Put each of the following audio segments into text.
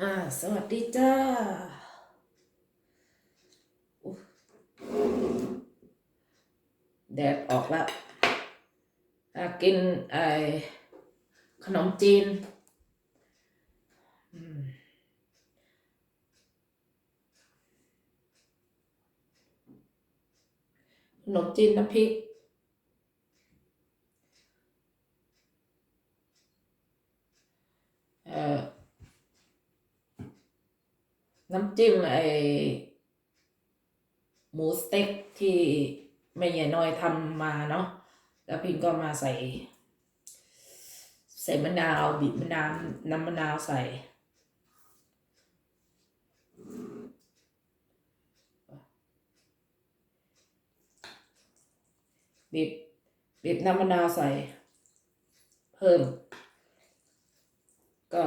อ่า สวัสดีจ้าแดดออกแล้วอะกินไอขนมจีน ขนมจีนน้ำพริกเอ่อ น้ำจิ้มไอหมูสเต็กที่แม่ใหญ่น้อยทำมาเนาะแล้วพิงก็มาใส่ ใส่มะนาวบีบมะนาวน้ำมะนาวใส่บีบบีบน้ำมะนาวใส่ เพิ่ม ก็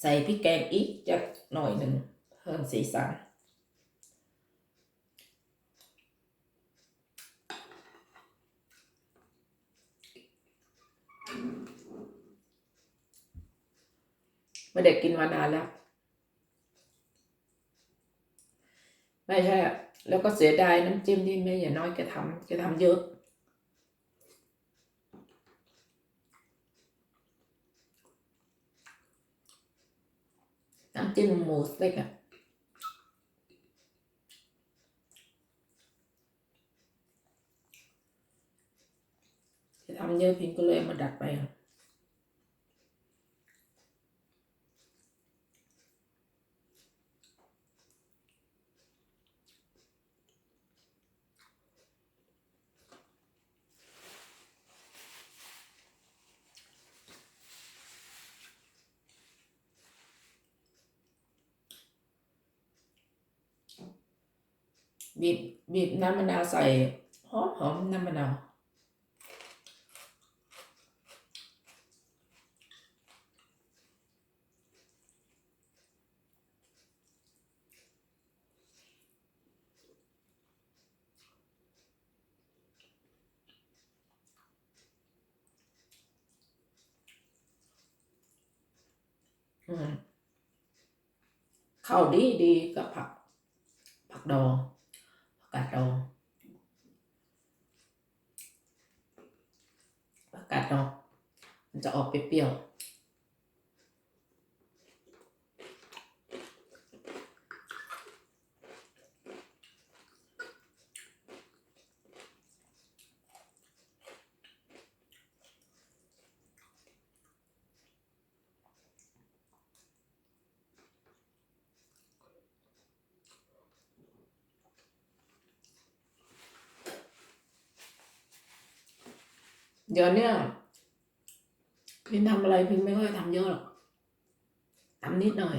ใส่พริกแกงอีกจัก หน่อยหนึ่งเพิ่มสีสันม่ได้กินมานานแล้ว ไม่ใช่อะแล้วก็เสียดายน้ำจิ้มที่แม่อย่าน้อยแกทำแกทำเยอะ น้ำจิ้มหมูสเต็กอะจะทำเยอะพิงก็เลยเอามาดัดไปอะ บีบบีบน้ำมะนาวใส่หอมหอมน้ำมะนาวเข้าดีดีกับผัก ผักดองผักกาดดองผักกาดดองมันจะ ออกเปรี้ยวเดี๋ยวเนี้ย พิมทำอะไรพิมไม่ค่อยทำเยอะหรอกทำนิดหน่อย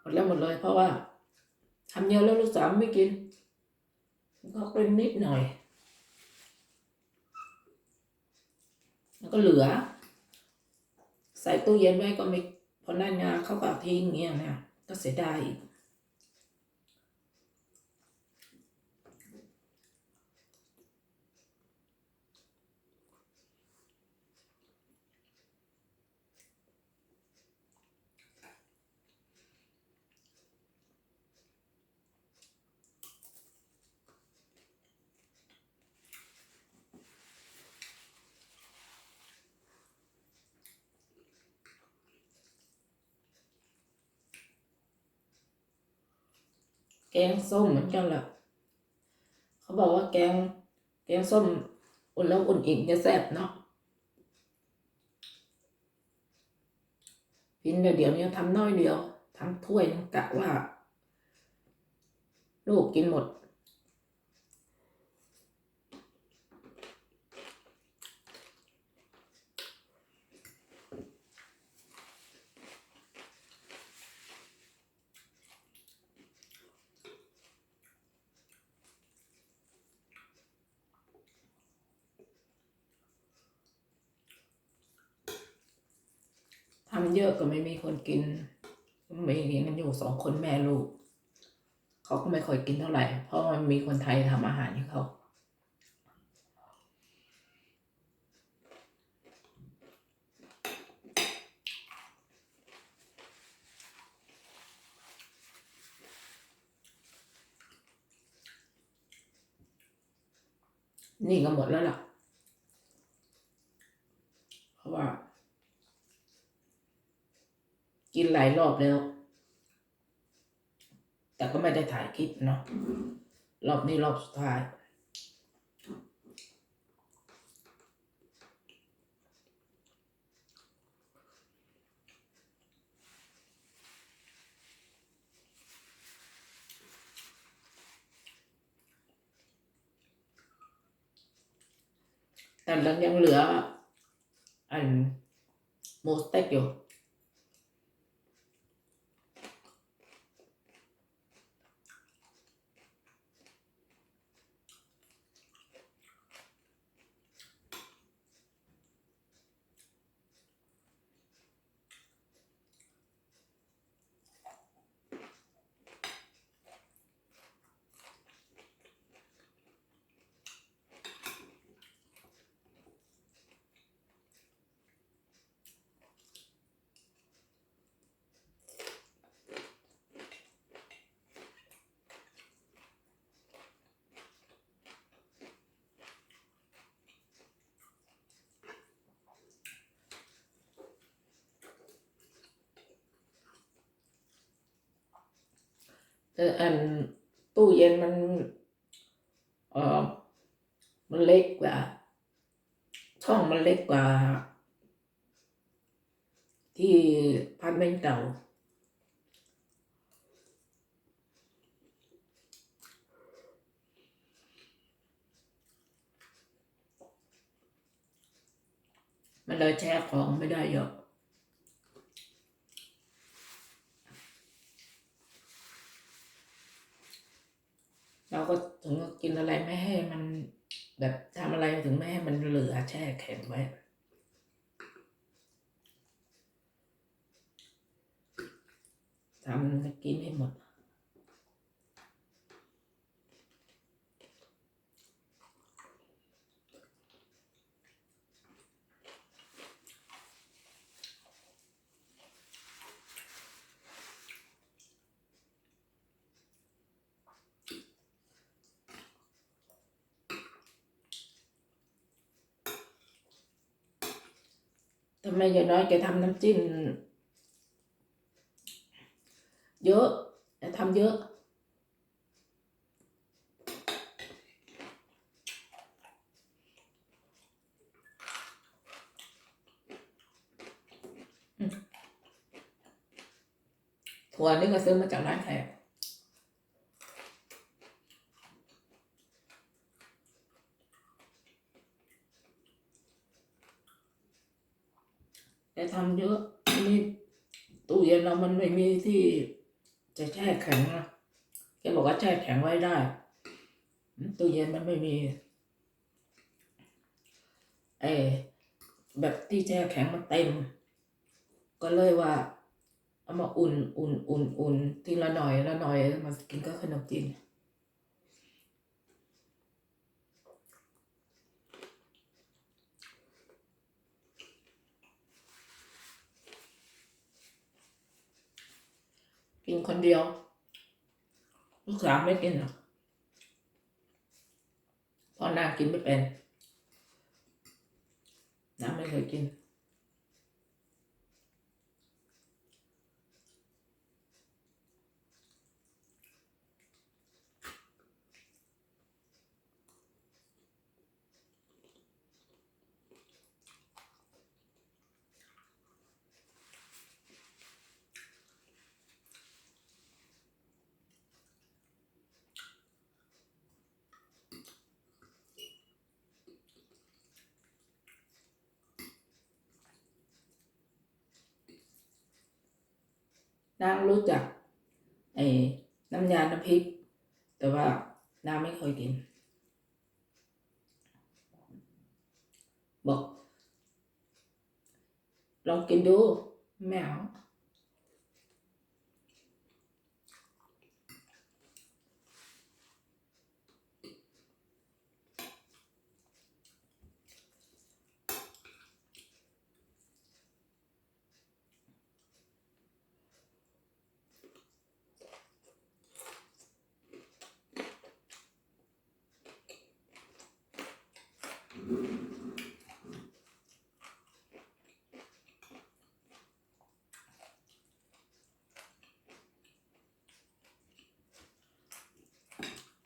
หมดแล้วหมดเลยเพราะว่าทำเยอะแล้วลูกสาวไม่กินก็เป็นนิดหน่อย แล้วก็เหลือ ใส่ตู้เย็นไว้ก็ไม่พอหนั่นงานเขาก็ทิ้งอย่างเงี้ยนะก็เสียดายอีก งส้มเหมือนกันแหละเขาบอกว่าแกงแกงส้มอุ่นแล้วอุ่นอีกจะแซ่บเนาะพินเดี๋ยวเดี๋ยวนี้ทำน้อยเดียวทำถ้วยกะว่า ลูกกินหมดำเยอะก็ไม่มีคนกินมีเลี้ยงกันอยู่สองคนแม่ลูก เขาก็ไม่ค่อยกินเท่าไหร่ เพราะมันมีคนไทยทำอาหารให้เขานี่ก็หมดแล้วล่ะ กินหลายรอบแล้ว แต่ก็ไม่ได้ถ่ายคลิปเนาะรอบนี้รอบสุดท้ายแต่ยังยังเหลือ อันหมูสเต็กอยู่ แต่อันตู้เย็นมัน เออมันเล็กกว่า ช่องมันเล็กกว่า ที่พันเมนเก่ามันเลยแช่ของไม่ได้เยอะ เราก็ถึงกินอะไรไม่ให้มันแบบทำอะไรถึงไม่ให้มัน เหลือแช่แข็งไว้ ทำให้กินให้หมด ทำไมยายน้อยแกทำน้ำจิ้มเยอะแกทำเยอะ ถั่วนี่ก็ซื้อมาจากร้านแขก ทำเยอะนี่ตู้เย็นเรามันไม่มีที่จะแช่แข็งนะแกบอกว่าแช่แข็งไว้ได้ตู้เย็นมันไม่มีไอ้แบบที่แช่แข็งมันเต็ม ก็เลยว่า เอามาอุ่นอุ่นอุ่นอุ่นทีละหน่อยละหน่อยมากินก็ขนมจีน กินคนเดียว ลูกสาวไม่กินหรอกเพราะนางกินไม่เป็นนางไม่เคยกิน นางรู้จักไอ้น้ำยาน้ำพริก แต่ว่านางไม่เคยกิน บอก ลองกินดูแมว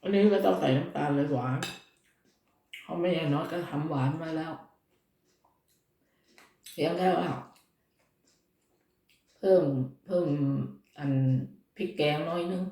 อันนี้ก็ต้องใส่น้ำตาลเลยหวานเขาไม่อย่างน้อยก็ทำหวานมาแล้วเพียงแค่ว่าเพิ่มเพิ่มอันพริกแกงน้อยนึง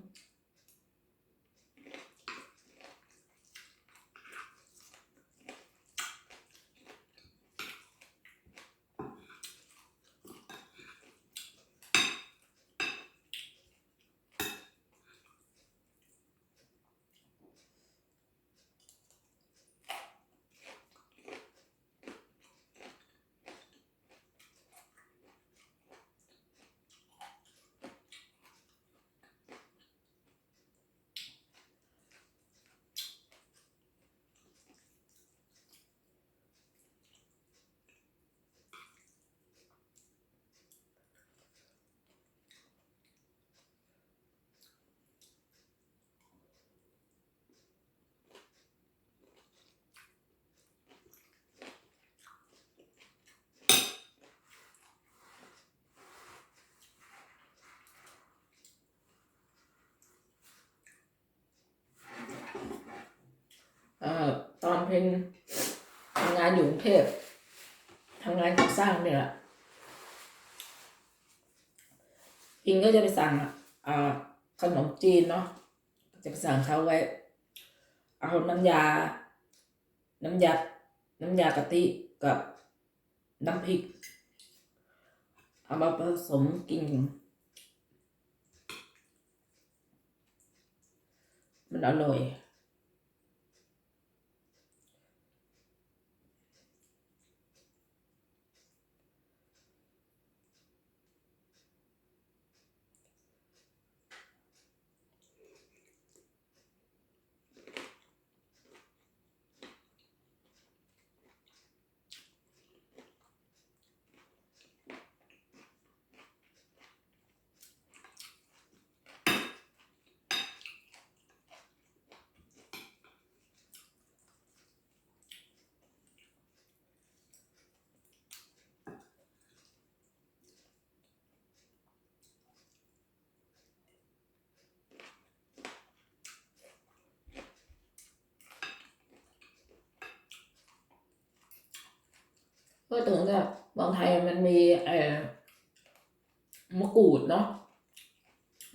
เอ่อตอน เพนทำงานอยู่กรุงเทพทำงานก่อสร้างเนี่ยแหละอิงก็จะไปสั่งอ่าขนมจีนเนาะจะไปสั่งเขาไว้ เอาน้ำยา น้ำยา น้ำยากะทิกับน้ำพริก เอามาผสมกิน มันอร่อย ก็ถึงกับเมืองไทยมันมีเอ่อมะกรูดเนาะ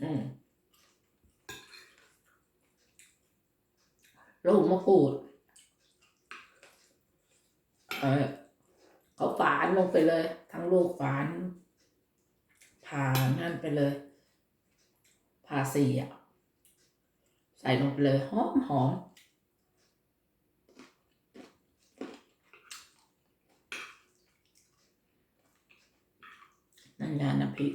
อืมลูกมะกรูดเออเขาฝานลงไปเลย ทั้งลูกฝานผ่านั่นไปเลยผ่าสีอะ ใส่ลงไปเลยหอมหอม น้ำย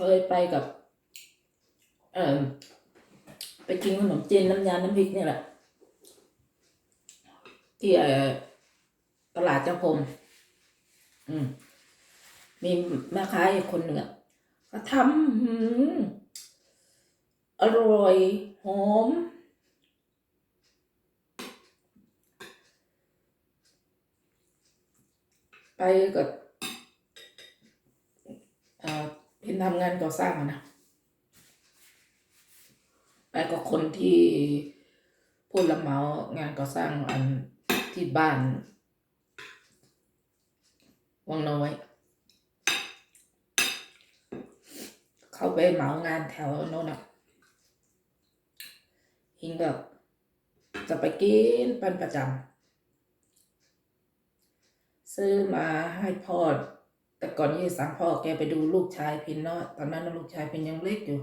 เคยไปกับ เออไปกินขนมจีนน้ำยาน้ำพริกนี่แหละ ที่เออตลาดเจ้าพรมอืม มีแม่ค้าอีกคนหนึ่งก็ทำหืมอร่อยหอมไปกับเอ่อเห็น ทำงานก่อสร้างอะนะไปกับคนที่ผู้รับเหมางานก่อสร้างอันที่บ้านวังน้อย เขาไปเหมางานแถวโน้นอะหิงแบบจะไปกินเป็นประจำซื้อมาให้พ่อ แต่ก่อนที่จะสั่งพ่อแกไปดูลูกชายพินเนาะตอนนั้นลูกชายพินยังเล็กอยู่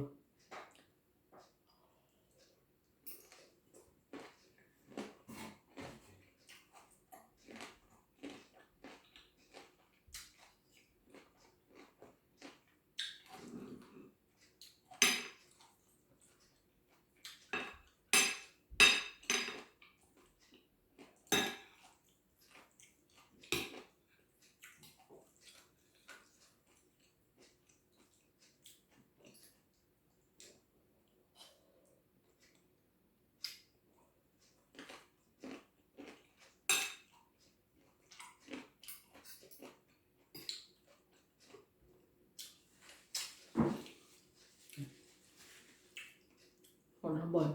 ข้างบน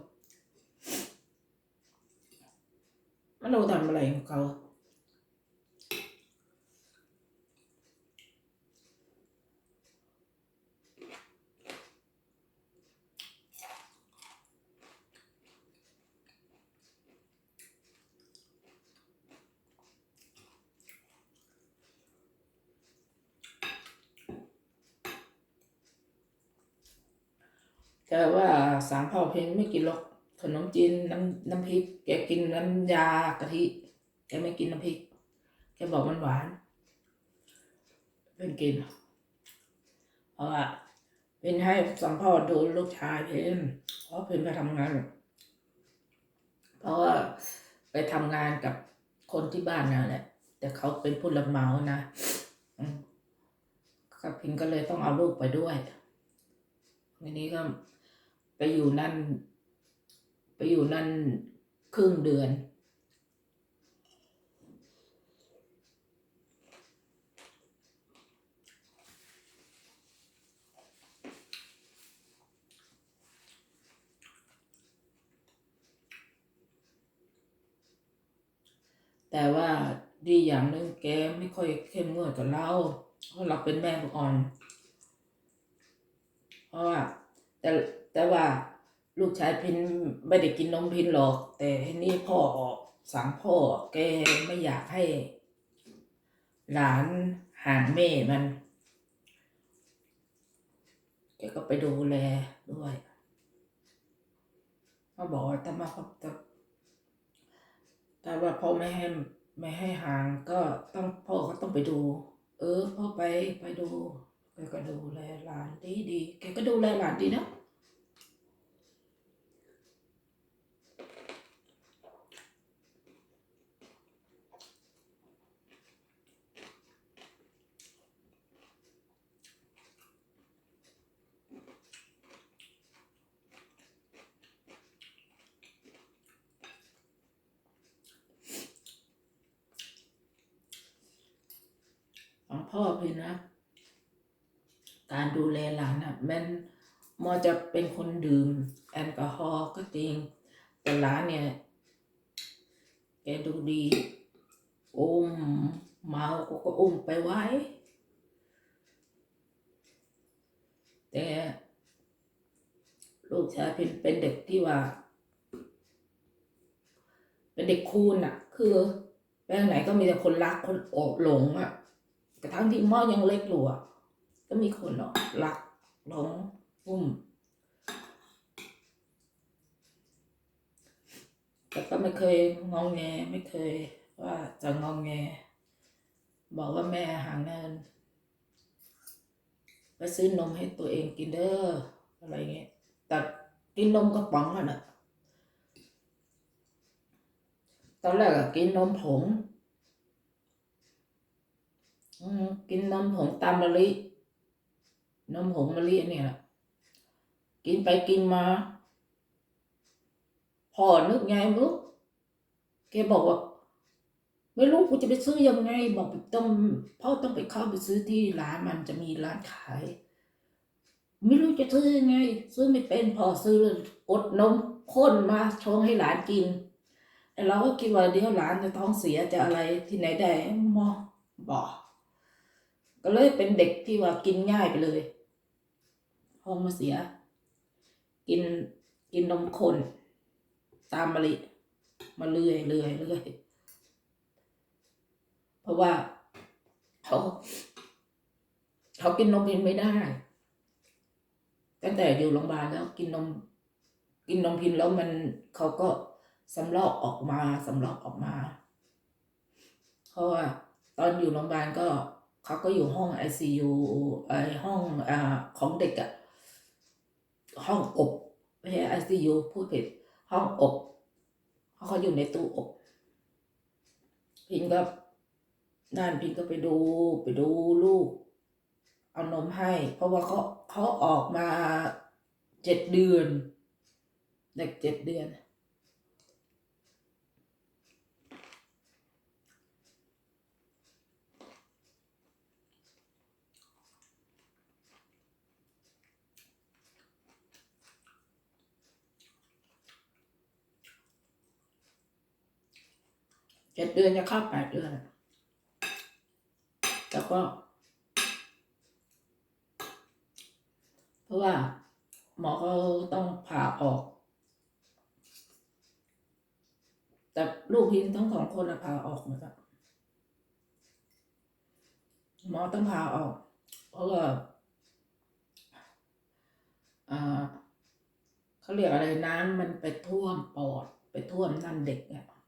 มันเราทำอะไรของเขา แต่ว่าสามพ่อเพลงไม่กินหรอกขนมจีนน้ำน้ำพริก แกกินน้ำยากะทิ แกไม่กินน้ำพริก แกบอกมันหวานเป็นกินเพราะว่าเป็นให้สามพ่อดูลูกชายเพนเพราะเพนไปทำงาน เพราะว่าไปทำงานกับคนที่บ้านนั่นแหละ แต่เขาเป็นผู้รับเหมานะกับพินก็เลยต้องเอาลูกไปด้วยทีนี้ก็ ไปอยู่นั่น ไปอยู่นั่นครึ่งเดือน แต่ว่าดีอย่างหนึ่งแกไม่ค่อยเข้มงวดกับเราเพราะเราเป็นแม่ลูกอ่อน เพราะว่าแต่ แต่ว่าลูกชายพินไม่ได้กินนมพินหรอก แต่ทีนี้พ่อสั่งพ่อแกไม่อยากให้ หลานห่างแม่มันแกก็ไปดูแลด้วยเขาบอกว่าถ้ามาพบแต่แต่ว่าพ่อไม่ให้ไม่ให้ห่างก็ต้องพ่อก็ต้องไปดู เออพ่อไปไปดูแกก็ดูแลหลานดีดีแกก็ดูแลหลานดีนะ ของพ่อพี่นะ การดูแลหลานอะมันมอจะเป็นคนดื่ม แอลกอฮอล์ก็จริง แต่หลานเนี่ย แกดูดีอุ้มเมาก็ก็อุ้มไปไว้ แต่ลูกชายเป็นเป็นเด็กที่ว่า เป็นเด็กคูนอะคือไปทางไหนก็มีแต่คนรักคนโอบหลงอะ แต่ทั้งที่หม้อยังเล็กอยู่อะก็มีคนเนาะรักหลงอุ้มแต่ก็ไม่เคยงองแงไม่เคยว่าจะงองแง บอกว่าแม่หาเงินไปซื้อนมให้ตัวเองกินเด้ออะไรเงี้ยแต่กินนมกระป๋องอะนะตอนแรกกินนมผง กินนมผงตามมะลินมผงมะลิเนี่ยแหละกินไปกินมาพ่อนึกไงไม่รู้แกบอกว่า ไม่รู้กูจะไปซื้อยังไง บอกต้องพ่อต้องไปเข้าไปซื้อที่ร้านมันจะมีร้านขาย ไม่รู้จะซื้อยังไง ซื้อไม่เป็นพอซื้อกดนมข้นมาชงให้หลานกินไอ้เราก็คิดว่าเดี๋ยวหลานจะท้องเสียจะอะไรที่ไหนได้มอบอก ก็เลยเป็นเด็กที่ว่ากินง่ายไปเลยพอมาเสีย กินกินนมข้นตามมะลิมาเรื่อยเรื่อยเรื่อยเพราะว่าเขาเขากินนมเองไม่ได้ตั้งแต่อยู่โรงพยาบาลแล้วกินนม กินนมพินแล้วมันเขาก็สำลอกออกมาสำลอกออกมาเพราะว่าตอนอยู่โรงพยาบาลก็ เขาก็อยู่ห้องไอซียูไอห้องอ่าของเด็กอะห้องอบไม่ใช่ไอซียูพูดผิดห้องอบเพราเขาอยู่ในตู้อบ พินก็นั่นพินก็ไปดูไปดูลูก เอานมให้ เพราะว่าเขาเขาออกมาเจ็ดเดือน เด็กเจ็ดเดือน จ็ดเดือนจะเข้าแปดเดือนแล้วก็ เพราะว่า หมอเขาต้องผ่าออก แต่ลูกพิมทั้งสองคนอะผ่าออกหมดอะหมอต้องผ่าออก เพราะว่าอ่าเขาเรียกอะไรน้ำมันไปท่วมปอด ไปท่วมนั่นเด็กอะก็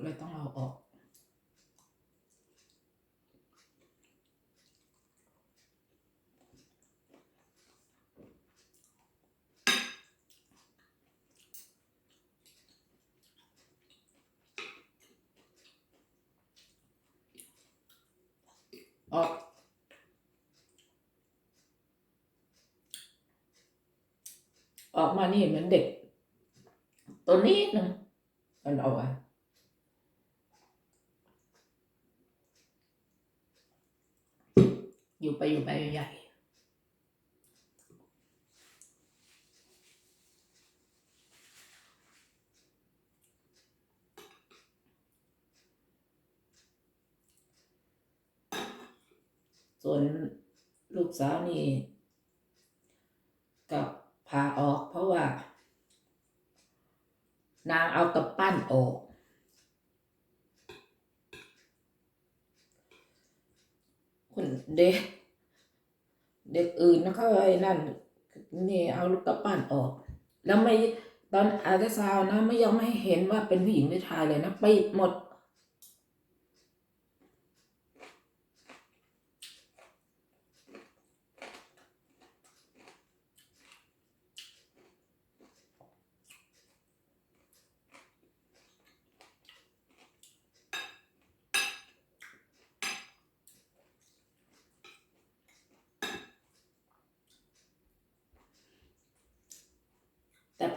เลยต้องเอาออก ออกออกมานี่เหมือนเด็ก ตัวนี้นึงมันเอาไว้ อยู่ไปอยู่ไปใหญ่ส่วนลูกสาวนี่กับพาออกเพราะว่า นางเอากับปั้นออก คน เด็ก เด็กอื่นนะเขาไอ้นั่น นี่เอาลูกกระปั้นออก แล้วไม่ตอนอาตราซาวนะไม่ยังไม่เห็นว่าเป็นผู้หญิงหรือชายเลยนะไปหมด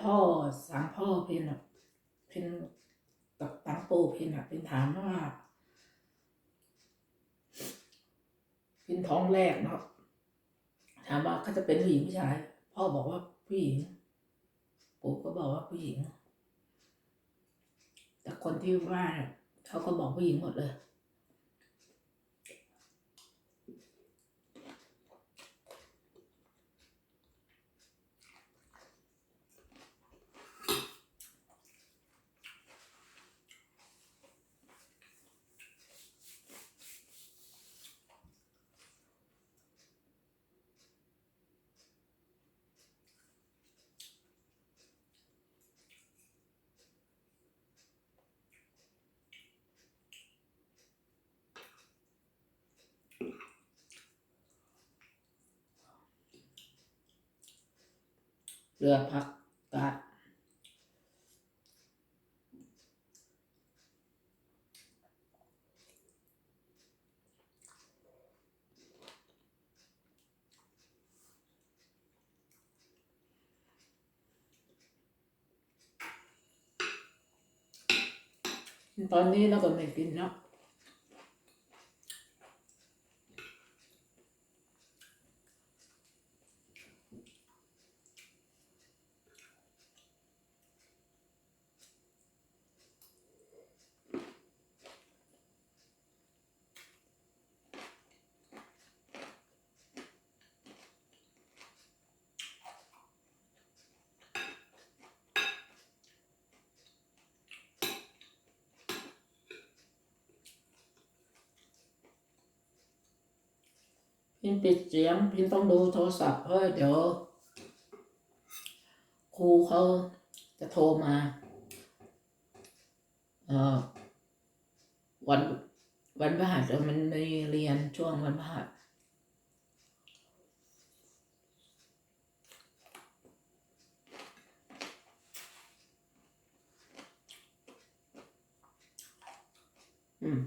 พ่อสังพ่อเพนอะเพนกับตังปูเพนอะเพนถามว่าเพนท้องแรกเนาะถามว่าเขาจะเป็นผู้หญิงผู้ชาย พ่อบอกว่าผู้หญิงปู่ก็บอกว่าผู้หญิง แต่คนที่ว่าเนี่ยเขาก็บอกผู้หญิงหมดเลย เรือพักกาดตอนนี้เราก็ไม่กินเนาะ พินปิดเสียงพินต้องดูโทรศัพท์เพราะเดี๋ยวครูเขาจะโทรมาเอ่อวันวันพฤหัสมันในเรียนช่วงวันพฤหัสอืม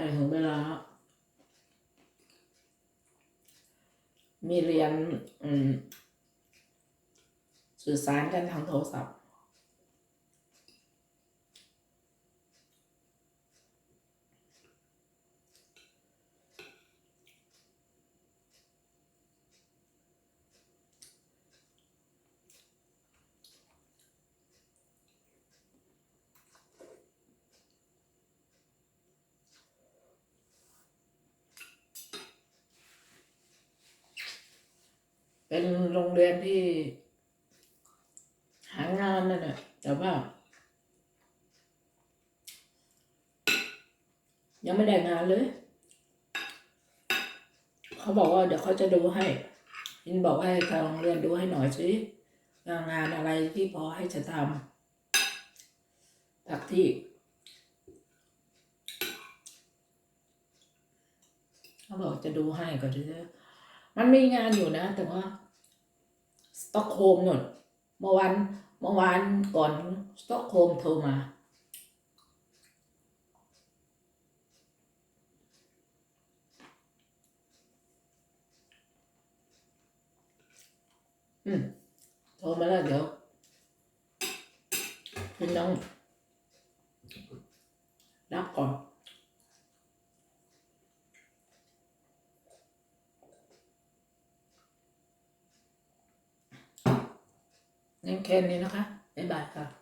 ใช่ถึงเวลา มีเรียนสื่อสารกันทางโทรศัพท์ เป็นโรงเรียนที่ หางานนั่นแหละแต่ว่า ยังไม่ได้งาน เลย เขาบอกว่าเดี๋ยวเขาจะดูให้ยินบอกว่าให้ทางโรงเรียนดูให้หน่อยสิงานอะไรที่พอให้จะทำจากที่เขาบอกจะดูให้ก็จะมันมีงานอยู่นะ แต่ว่าสต็อกโฮมหน่นเมื่อวันเมื่อวานก่อนสต็อกโฮมโทรมา อืมโทรมาแล้วเดี๋ยวพี่น้องรับก่อนงั้นแค่นี้นะคะ บ๊ายบายค่ะ